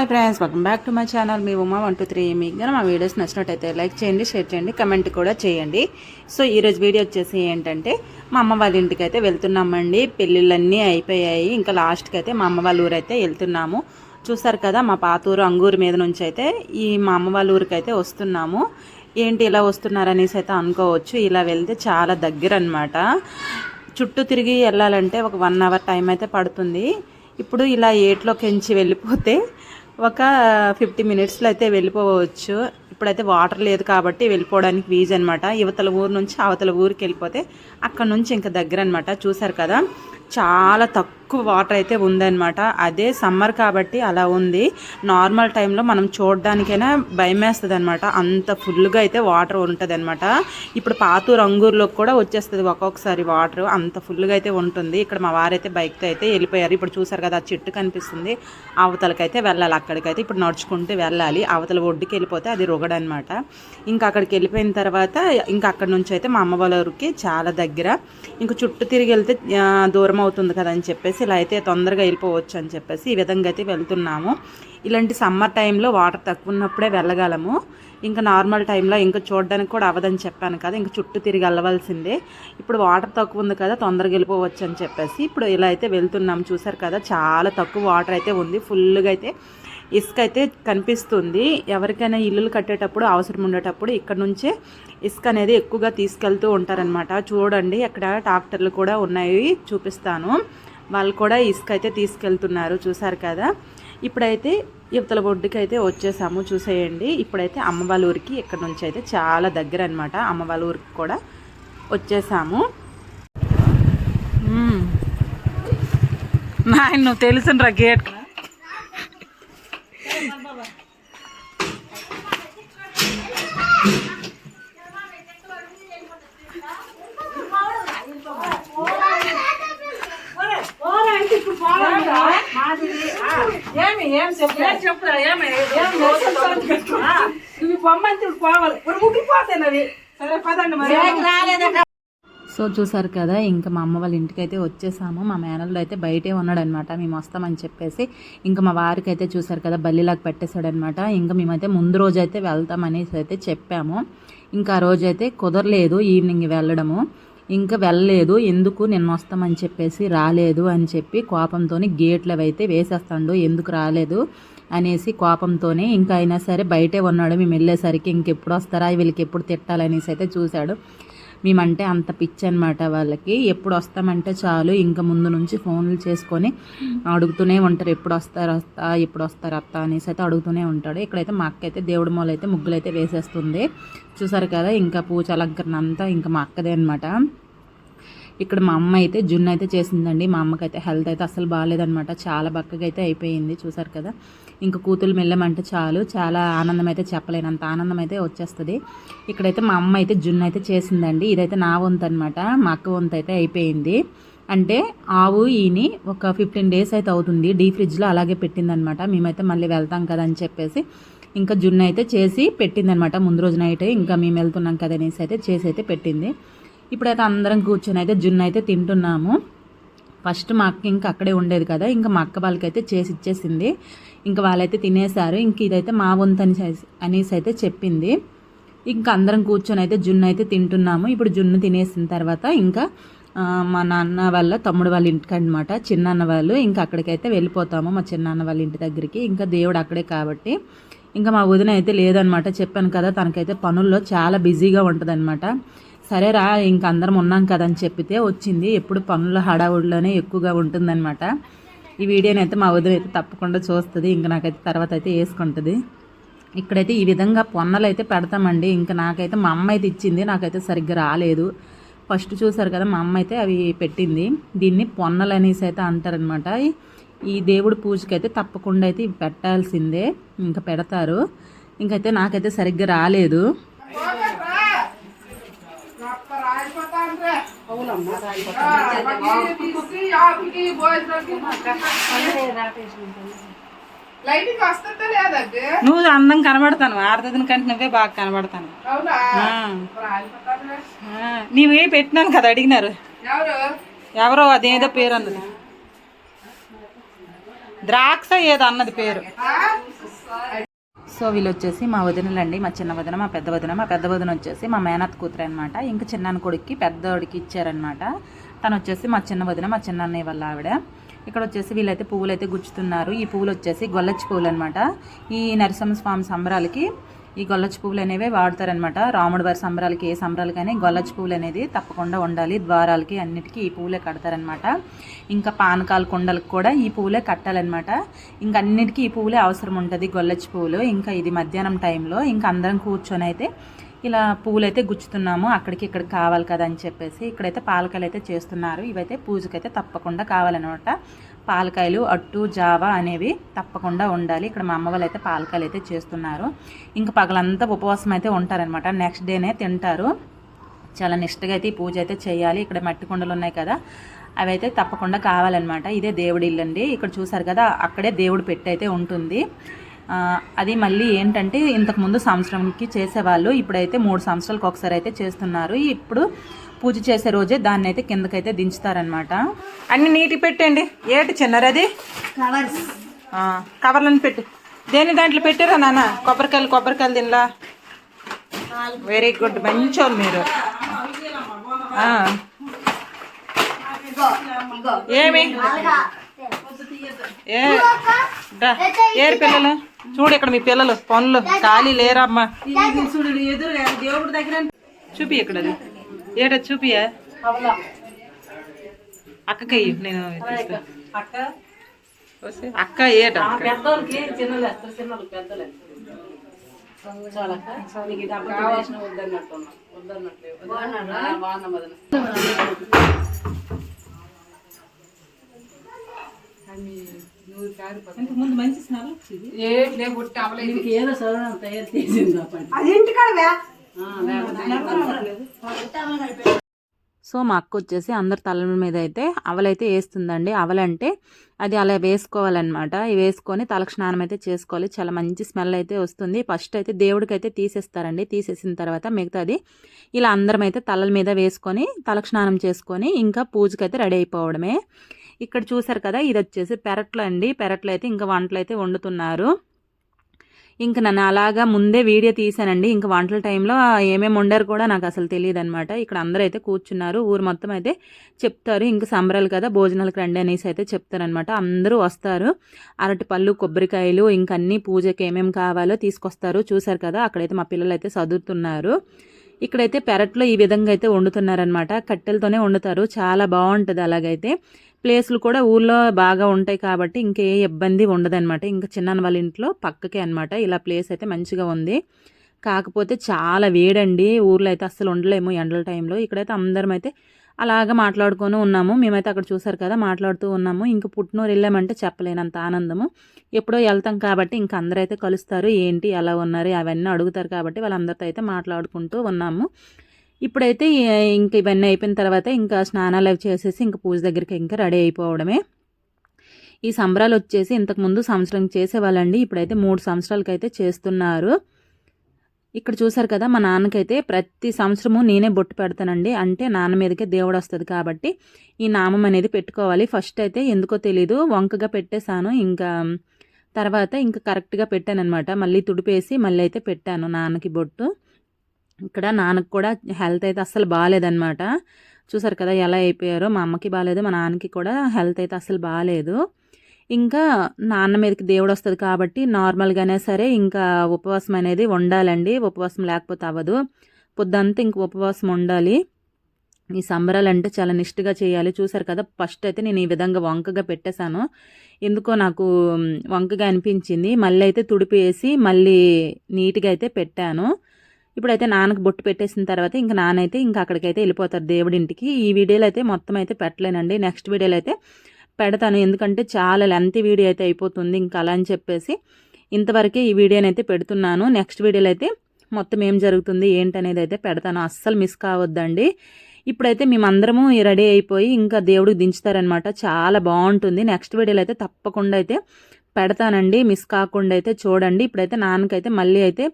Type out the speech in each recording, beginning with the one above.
Hi friends welcome back to my channel. Me Uma one two three మీకు కానీ మా videos నచ్చినట్టయితే లైక్ చేయండి షేర్ చేయండి కమెంట్ కూడా చేయండి. సో ఈరోజు వీడియో వచ్చేసి ఏంటంటే మా అమ్మ వాళ్ళ ఇంటికి అయితే వెళ్తున్నామండి. పెళ్ళిళ్ళన్నీ అయిపోయాయి. ఇంకా లాస్ట్కి అయితే మా అమ్మ వాళ్ళ ఊరైతే వెళ్తున్నాము. చూసారు కదా మా పాతూరు అంగూరు మీద నుంచి అయితే ఈ మా అమ్మ వాళ్ళ ఊరికి అయితే వస్తున్నాము. ఏంటి ఇలా వస్తున్నారనేసి అయితే అనుకోవచ్చు. ఇలా వెళ్తే చాలా దగ్గర అనమాట చుట్టూ తిరిగి వెళ్ళాలంటే ఒక వన్ అవర్ టైం అయితే పడుతుంది. ఇప్పుడు ఇలా ఏట్లోకి ఎంచి వెళ్ళిపోతే ఒక ఫిఫ్టీ మినిట్స్లో అయితే వెళ్ళిపోవచ్చు. ఇప్పుడైతే వాటర్ లేదు కాబట్టి వెళ్ళిపోవడానికి వీజ్ అనమాట యువతల ఊరు నుంచి అవతల ఊరికి వెళ్ళిపోతే అక్కడ నుంచి ఇంకా దగ్గర అనమాట చూసారు కదా? చాలా తక్కువ వాటర్ అయితే ఉందన్నమాట. అదే సమ్మర్ కాబట్టి అలా ఉంది. నార్మల్ టైంలో మనం చూడడానికైనా భయం వేస్తుంది అనమాట అంత ఫుల్గా అయితే వాటర్ ఉంటుంది అనమాట ఇప్పుడు పాతూరు అంగూరులోకి కూడా వచ్చేస్తుంది ఒక్కొక్కసారి వాటర్ అంత ఫుల్గా అయితే ఉంటుంది. ఇక్కడ మా వారైతే బైక్తో అయితే వెళ్ళిపోయారు. ఇప్పుడు చూసారు కదా ఆ చెట్టు కనిపిస్తుంది. అవతలకైతే వెళ్ళాలి. అక్కడికైతే ఇప్పుడు నడుచుకుంటూ వెళ్ళాలి. అవతల ఒడ్డుకి వెళ్ళిపోతే అది రొగడనమాట ఇంకా అక్కడికి వెళ్ళిపోయిన తర్వాత ఇంకా అక్కడ నుంచి అయితే మా అమ్మ వాళ్ళ ఊరికి చాలా దగ్గర. ఇంకా చుట్టూ తిరిగి వెళ్తే దూరం అవుతుంది కదా అని చెప్పేసి ఇలా అయితే తొందరగా వెళ్ళిపోవచ్చు అని చెప్పేసి ఈ విధంగా అయితే వెళ్తున్నాము. ఇలాంటి సమ్మర్ టైంలో వాటర్ తక్కువ ఉన్నప్పుడే వెళ్ళగలము. ఇంకా నార్మల్ టైంలో ఇంకా చూడడానికి కూడా అవ్వదని చెప్పాను కదా ఇంకా చుట్టూ తిరిగి వెళ్ళవలసిందే. ఇప్పుడు వాటర్ తక్కువ ఉంది కదా తొందరగా వెళ్ళిపోవచ్చు అని చెప్పేసి ఇప్పుడు ఇలా అయితే వెళ్తున్నాం చూసారు కదా చాలా తక్కువ వాటర్ అయితే ఉంది. ఫుల్గా అయితే ఇసుక అయితే కనిపిస్తుంది. ఎవరికైనా ఇల్లులు కట్టేటప్పుడు అవసరం ఉండేటప్పుడు ఇక్కడ నుంచే ఇసుక అనేది ఎక్కువగా తీసుకెళ్తూ ఉంటారనమాట చూడండి అక్కడ ట్రాక్టర్లు కూడా ఉన్నాయి చూపిస్తాను. వాళ్ళు కూడా ఇసుక అయితే తీసుకెళ్తున్నారు చూసారు కదా. ఇప్పుడైతే ఇవతల ఒడ్డుకి అయితే వచ్చేసాము చూసేయండి. ఇప్పుడైతే అమ్మ వాళ్ళ ఊరికి ఇక్కడ నుంచి అయితే చాలా దగ్గర అనమాట అమ్మ వాళ్ళ ఊరికి కూడా వచ్చేసాము. మ్మ్. నాయన నువ్వు తెలుసురా గేట్. పోవాలి. ముగ్గిపోతాయి అవి. సరే పదండి మరి. సో చూసారు కదా ఇంకా మా అమ్మ వాళ్ళ ఇంటికి అయితే వచ్చేసాము. మా మేనల్లో అయితే బయటే ఉన్నాడనమాట. మేము వస్తామని చెప్పేసి ఇంకా మా వారికి అయితే చూసారు కదా బల్లిలాగా పెట్టేశాడనమాట. ఇంకా మేమైతే ముందు రోజు అయితే వెళ్తామనేసి అయితే చెప్పాము. ఇంకా ఆ రోజు అయితే కుదరలేదు ఈవినింగ్ వెళ్ళడము. ఇంకా వెళ్ళలేదు. ఎందుకు నిన్న వస్తామని చెప్పేసి రాలేదు అని చెప్పి కోపంతో గేట్లు అవి అయితే వేసేస్తాడు. ఎందుకు రాలేదు అనేసి కోపంతోనే ఇంకా అయినా సరే బయటే ఉన్నాడు. మేము వెళ్ళేసరికి ఇంకెప్పుడు వస్తారా? వీళ్ళకి ఎప్పుడు తిట్టాలనేసి అయితే చూశాడు. మేమంటే అంత పిచ్చి అనమాట వాళ్ళకి. ఎప్పుడు వస్తామంటే చాలు ఇంకా ముందు నుంచి ఫోన్లు చేసుకొని అడుగుతూనే ఉంటారు ఎప్పుడు వస్తారు వస్తా ఎప్పుడు వస్తారు అత్త అనేసి అయితే అడుగుతూనే ఉంటాడు. ఇక్కడైతే మా అక్క అయితే దేవుడి మూల అయితే ముగ్గులు అయితే వేసేస్తుంది. చూసారు కదా ఇంకా పూజ అలంకరణ అంతా ఇంకా మా అక్కదే అనమాట ఇక్కడ మా అమ్మ అయితే జున్ను అయితే చేసిందండి. మా అమ్మకి అయితే హెల్త్ అయితే అసలు బాగాలేదనమాట చాలా బక్కగా అయితే అయిపోయింది చూసారు కదా. ఇంకా కూతురు మెల్లమంటే చాలు. చాలా ఆనందం అయితే చెప్పలేనంత ఆనందం అయితే వచ్చేస్తుంది. ఇక్కడైతే మా అమ్మ అయితే జున్ను అయితే చేసిందండి. ఇదైతే నా వంతు అనమాట మా అక్క వంతు అయితే అయిపోయింది. అంటే ఆవు ఈని ఒక ఫిఫ్టీన్ డేస్ అయితే అవుతుంది. డీ ఫ్రిడ్జ్లో అలాగే పెట్టిందనమాట మేమైతే మళ్ళీ వెళ్తాం కదా అని చెప్పేసి ఇంకా జున్ను అయితే చేసి పెట్టిందనమాట ముందు రోజు నైట్ ఇంకా మేము వెళ్తున్నాం కదా అనేసి అయితే చేసి అయితే పెట్టింది. ఇప్పుడైతే అందరం కూర్చొని అయితే జున్ను అయితే తింటున్నాము. ఫస్ట్ మా అక్క ఇంకా అక్కడే ఉండేది కదా ఇంకా మా అక్క వాళ్ళకైతే చేసి ఇచ్చేసింది. ఇంకా వాళ్ళైతే తినేశారు. ఇంక ఇదైతే మా వంతు అని అనేసి అయితే చెప్పింది. ఇంకా అందరం కూర్చొని అయితే జున్ను అయితే తింటున్నాము. ఇప్పుడు జున్ను తినేసిన తర్వాత ఇంకా మా నాన్న వాళ్ళ తమ్ముడు వాళ్ళ ఇంటికి అనమాట చిన్నాన్న వాళ్ళు ఇంకా అక్కడికైతే వెళ్ళిపోతాము మా చిన్నాన్న వాళ్ళ ఇంటి దగ్గరికి. ఇంకా దేవుడు అక్కడే కాబట్టి ఇంకా మా వదిన అయితే లేదనమాట చెప్పాను కదా తనకైతే పనుల్లో చాలా బిజీగా ఉంటుందన్నమాట. సరేరా ఇంక అందరం ఉన్నాం కదా అని చెప్పితే వచ్చింది. ఎప్పుడు పనుల హడావుడిలోనే ఎక్కువగా ఉంటుందన్నమాట. ఈ వీడియోని అయితే మా వదిన అయితే తప్పకుండా చూస్తుంది. ఇంకా నాకైతే తర్వాత అయితే వేసుకుంటుంది. ఇక్కడైతే ఈ విధంగా పొన్నలు అయితే పెడతామండి. ఇంకా నాకైతే మా అమ్మ అయితే ఇచ్చింది. నాకైతే సరిగ్గా రాలేదు. ఫస్ట్ చూసారు కదా మా అమ్మ అయితే అవి పెట్టింది. దీన్ని పొన్నలు అనేసి అయితే అంటారనమాట ఈ దేవుడి పూజకి అయితే తప్పకుండా అయితే పెట్టాల్సిందే. ఇంకా పెడతారు. ఇంకైతే నాకైతే సరిగ్గా రాలేదు లైటింగ్ వస్తుందా లేదా నువ్వు అందం కనబడతాను ఆరుదని కంటే నువ్వే బాగా కనబడతాను. నీవే పెట్టినాను కదా అడిగినారు. ఎవరు? ఎవరో అదేదో పేరు అన్నది. ద్రాక్ష ఏదో అన్నది పేరు. సో వీళ్ళు వచ్చేసి మా వదినలండి మా చిన్న వదిన మా పెద్ద వదిన. మా పెద్ద వదిన వచ్చేసి మా మేనత్ కూతురు అనమాట ఇంకా చిన్నాన్న కొడుక్కి పెద్దోడికి ఇచ్చారనమాట తను వచ్చేసి మా చిన్న వదిన మా చిన్న అన్నయ్య వాళ్ళ ఆవిడ. ఇక్కడ వచ్చేసి వీళ్ళైతే పువ్వులు అయితే గుచ్చుతున్నారు. ఈ పువ్వులు వచ్చేసి గొల్లచ్చి పువ్వులు అనమాట ఈ నరసింహ స్వామి సంబరాలకి ఈ గొల్లచ్చి పువ్వులు అనేవి వాడతారనమాట రాముడి వారి సంబరాలకి ఏ సంబరాలకైనా ఈ గొల్లచ్చి పువ్వులు అనేది తప్పకుండా ఉండాలి. ద్వారాలకి అన్నిటికీ ఈ పువ్వులే కడతారనమాట ఇంకా పానకాల కుండలకు కూడా ఈ పువ్వులే కట్టాలన్నమాట. ఇంకా అన్నిటికీ ఈ పువ్వులే అవసరం ఉంటుంది గొల్లచ్చి పువ్వులు. ఇంకా ఇది మధ్యాహ్నం టైంలో ఇంకా అందరం కూర్చొని అయితే ఇలా పువ్వులు అయితే గుచ్చుతున్నాము. అక్కడికి ఇక్కడికి కావాలి కదా అని చెప్పేసి ఇక్కడైతే పాలకాలు అయితే చేస్తున్నారు. ఇవైతే పూజకైతే తప్పకుండా కావాలన్నమాట. పాలకాయలు అట్టు జావా అనేవి తప్పకుండా ఉండాలి. ఇక్కడ మా అమ్మ వాళ్ళు అయితే పాలకాయలు అయితే చేస్తున్నారు. ఇంకా పగలంతా ఉపవాసం అయితే ఉంటారనమాట నెక్స్ట్ డేనే తింటారు. చాలా నిష్టగా అయితే ఈ పూజ అయితే చేయాలి. ఇక్కడ మట్టి కుండలు ఉన్నాయి కదా అవి అయితే తప్పకుండా కావాలన్నమాట. ఇదే దేవుడి ఇల్లు అండి. ఇక్కడ చూసారు కదా అక్కడే దేవుడు పెట్టి అయితే ఉంటుంది. అది మళ్ళీ ఏంటంటే ఇంతకుముందు సంవత్సరంకి చేసేవాళ్ళు ఇప్పుడైతే మూడు సంవత్సరాలకు ఒకసారి అయితే చేస్తున్నారు. ఇప్పుడు పూజ చేసే రోజే దాన్ని అయితే కిందకైతే దించుతారనమాట అన్ని నీటి పెట్టండి. ఏటి చిన్నరది? ఆ, కవర్లను పెట్టు. దేని దాంట్లో పెట్టారా నాన్న? కొబ్బరికాయలు కొబ్బరికాయలు తినలా వెరీ గుడ్ మంచోళ్ళు మీరు. ఆ. ఏమి. ఏరు పిల్లలు? చూడు ఇక్కడ మీ పిల్లలు పనులు. ఖాళీ లేరమ్మా. చూడు ఎదురుగా దేవుడి దగ్గర చూపి ఇక్కడ అది. ఏట చూపియా? అక్కకయ్యి నేను తీస్తా. అక్క? ఏట? ముందు మంచి వచ్చింది. ఏదో సరళం తయారు చేసింది సో మా అక్క వచ్చేసి అందరి తల మీద అయితే అవలైతే వేస్తుందండి. అవలంటే అది అలా వేసుకోవాలన్నమాట. వేసుకొని తలకు స్నానం అయితే చేసుకోవాలి. చాలా మంచి స్మెల్ అయితే వస్తుంది. ఫస్ట్ అయితే దేవుడికి అయితే తీసేస్తారండి. తీసేసిన తర్వాత మిగతాది ఇలా అందరం అయితే తలల మీద వేసుకొని తలకు స్నానం చేసుకొని ఇంకా పూజకి అయితే రెడీ అయిపోవడమే. ఇక్కడ చూసారు కదా ఇది వచ్చేసి పెరట్లో అండి. పెరట్లో అయితే ఇంకా వంటలు అయితే వండుతున్నారు. ఇంక నన్ను అలాగా ముందే వీడియో తీసానండి ఇంకా వంటల టైంలో ఏమేమి వండారు కూడా నాకు అసలు తెలియదు అనమాట ఇక్కడ అందరూ అయితే కూర్చున్నారు. ఊరు మొత్తం అయితే చెప్తారు. ఇంకా సంబరాలు కదా భోజనాలకు రండి అనేసి అయితే చెప్తారనమాట అందరూ వస్తారు. అరటి పళ్ళు కొబ్బరికాయలు ఇంకా అన్ని పూజకి ఏమేమి కావాలో తీసుకొస్తారు. చూసారు కదా అక్కడైతే మా పిల్లలు అయితే చదువుతున్నారు ఇక్కడైతే పెరట్లో ఈ విధంగా అయితే వండుతున్నారనమాట కట్టెలతోనే వండుతారు. చాలా బాగుంటుంది అలాగైతే. ప్లేస్లు కూడా ఊళ్ళో బాగా ఉంటాయి కాబట్టి ఇంకే ఇబ్బంది ఉండదన్నమాట. ఇంకా చిన్నాన్న వాళ్ళ ఇంట్లో పక్కకే అనమాట ఇలా ప్లేస్ అయితే మంచిగా ఉంది. కాకపోతే చాలా వేడండి. ఊర్లో అయితే అస్సలు ఉండలేము ఎండల టైంలో. ఇక్కడైతే అందరం అయితే అలాగా మాట్లాడుకొని ఉన్నాము. మేమైతే అక్కడ చూసారు కదా మాట్లాడుతూ ఉన్నాము. ఇంక పుట్టినూరు వెళ్ళామంటే చెప్పలేనంత ఆనందము. ఎప్పుడో వెళ్తాం కాబట్టి ఇంక అందరూ అయితే కలుస్తారు. ఏంటి ఎలా ఉన్నారు అవన్నీ అడుగుతారు కాబట్టి వాళ్ళందరితో అయితే మాట్లాడుకుంటూ ఉన్నాము. ఇప్పుడైతే ఇంక ఇవన్నీ అయిపోయిన తర్వాత ఇంకా స్నానాలు అవి చేసేసి ఇంకా పూజ దగ్గరికి ఇంకా రెడీ అయిపోవడమే. ఈ సంబరాలు వచ్చేసి ఇంతకుముందు సంవత్సరం చేసేవాళ్ళండి. ఇప్పుడైతే మూడు సంవత్సరాలకైతే చేస్తున్నారు. ఇక్కడ చూసారు కదా మా నాన్నకైతే ప్రతి సంవత్సరము నేనే బొట్టు పెడతానండి. అంటే నాన్న మీదకే దేవుడు వస్తుంది కాబట్టి ఈ నామం అనేది పెట్టుకోవాలి. ఫస్ట్ అయితే ఎందుకో తెలీదు వంకగా పెట్టేశాను. ఇంకా తర్వాత ఇంకా కరెక్ట్గా పెట్టానన్నమాట. మళ్ళీ తుడిపేసి మళ్ళీ అయితే పెట్టాను నాన్నకి బొట్టు. ఇక్కడ నాన్నకు కూడా హెల్త్ అయితే అస్సలు బాగాలేదన్నమాట చూసారు కదా ఎలా అయిపోయారో. మా అమ్మకి బాగాలేదు మా నాన్నకి కూడా హెల్త్ అయితే అస్సలు బాగాలేదు ఇంకా నాన్న మీదకి దేవుడు వస్తుంది కాబట్టి నార్మల్గానే సరే ఇంకా ఉపవాసం అనేది ఉండాలండి ఉపవాసం లేకపోతే అవ్వదు. పొద్దంతా ఇంక ఉపవాసం ఉండాలి. ఈ సంబరాలు అంటే చాలా నిష్ఠగా చేయాలి. చూసారు కదా ఫస్ట్ అయితే నేను ఈ విధంగా వంకగా పెట్టేశాను. ఎందుకో నాకు వంకగా అనిపించింది. మళ్ళీ అయితే తుడిపేసి మళ్ళీ నీట్గా అయితే పెట్టాను. ఇప్పుడైతే నాన్నకు బొట్టు పెట్టేసిన తర్వాత ఇంకా నాన్నైతే ఇంకా అక్కడికైతే వెళ్ళిపోతారు దేవుడింటికి. ఈ వీడియోలో అయితే మొత్తం అయితే పెట్టలేనండి. నెక్స్ట్ వీడియోలో అయితే పెడతాను. ఎందుకంటే చాలా లెంత్ వీడియో అయితే అయిపోతుంది ఇంకా అలా అని చెప్పేసి ఇంతవరకే ఈ వీడియోని అయితే పెడుతున్నాను. నెక్స్ట్ వీడియోలో అయితే మొత్తం ఏం జరుగుతుంది ఏంటనేది అయితే పెడతాను. అస్సలు మిస్ కావద్దండి. ఇప్పుడైతే మేమందరము రెడీ అయిపోయి ఇంకా దేవుడికి దించుతారనమాట చాలా బాగుంటుంది. నెక్స్ట్ వీడియోలో అయితే తప్పకుండా అయితే పెడతానండి. మిస్ కాకుండా అయితే చూడండి. ఇప్పుడైతే నాన్నకైతే మళ్ళీ అయితే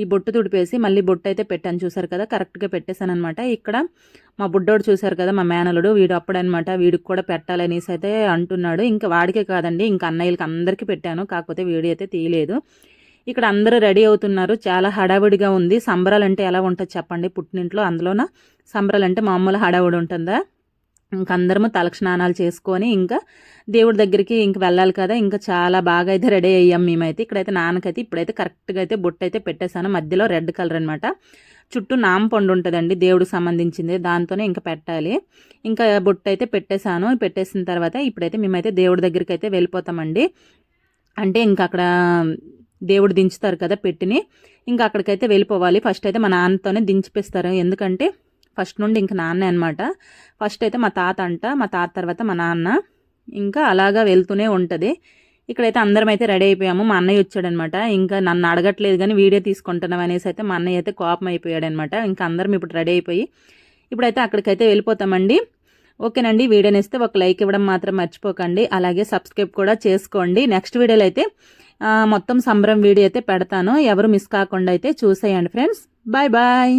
ఈ బొట్టు తుడిపేసి మళ్ళీ బొట్టు అయితే పెట్టాను చూసారు కదా కరెక్ట్గా పెట్టేశాను అనమాట ఇక్కడ మా బుడ్డోడు చూశారు కదా మా మేనలుడు వీడు అప్పుడనమాట వీడికి కూడా పెట్టాలనేసి అయితే అంటున్నాడు. ఇంకా వాడికే కాదండి ఇంకా అన్నయ్యలకి అందరికీ పెట్టాను కాకపోతే వీడియో అయితే తీయలేదు. ఇక్కడ అందరూ రెడీ అవుతున్నారు చాలా హడావిడిగా ఉంది. సంబరాలు అంటే ఎలా ఉంటుంది చెప్పండి పుట్టినింట్లో అందులోన? సంబరాలు అంటే మామూలు హడావిడి ఉంటుందా? ఇంక అందరము తలకు స్నానాలు చేసుకొని ఇంకా దేవుడి దగ్గరికి ఇంక వెళ్ళాలి కదా. ఇంకా చాలా బాగా అయితే రెడీ అయ్యాం మేమైతే. ఇక్కడైతే నాన్నకైతే ఇప్పుడైతే కరెక్ట్గా అయితే బొట్టు అయితే పెట్టేశాను. మధ్యలో రెడ్ కలర్ అనమాట చుట్టూ నామ పండు ఉంటుందండి దేవుడికి సంబంధించింది. దాంతోనే ఇంకా పెట్టాలి. ఇంకా బొట్టు అయితే పెట్టేశాను. పెట్టేసిన తర్వాత ఇప్పుడైతే మేమైతే దేవుడి దగ్గరికి అయితే వెళ్ళిపోతామండి. అంటే ఇంకా అక్కడ దేవుడు దించుతారు కదా పెట్టిని. ఇంకా అక్కడికైతే వెళ్ళిపోవాలి. ఫస్ట్ అయితే మా నాన్నతోనే దించిపిస్తారు. ఎందుకంటే ఫస్ట్ నుండి ఇంక నాన్నే అనమాట ఫస్ట్ అయితే మా తాత అంట మా తాత తర్వాత మా నాన్న. ఇంకా అలాగా వెళ్తూనే ఉంటుంది. ఇక్కడైతే అందరం అయితే రెడీ అయిపోయాము. మా అన్నయ్య వచ్చాడనమాట ఇంకా నన్ను అడగట్లేదు కానీ వీడియో తీసుకుంటున్నాం అనేసి అయితే మా అన్నయ్య అయితే కోపం అయిపోయాడనమాట ఇంకా అందరం ఇప్పుడు రెడీ అయిపోయి ఇప్పుడైతే అక్కడికైతే వెళ్ళిపోతామండి. ఓకేనండి వీడియోని ఇస్తే ఒక లైక్ ఇవ్వడం మాత్రం మర్చిపోకండి. అలాగే సబ్స్క్రైబ్ కూడా చేసుకోండి. నెక్స్ట్ వీడియోలో అయితే మొత్తం సంబరం వీడియో అయితే పెడతాను. ఎవరు మిస్ కాకుండా అయితే చూసేయండి ఫ్రెండ్స్. Bye bye.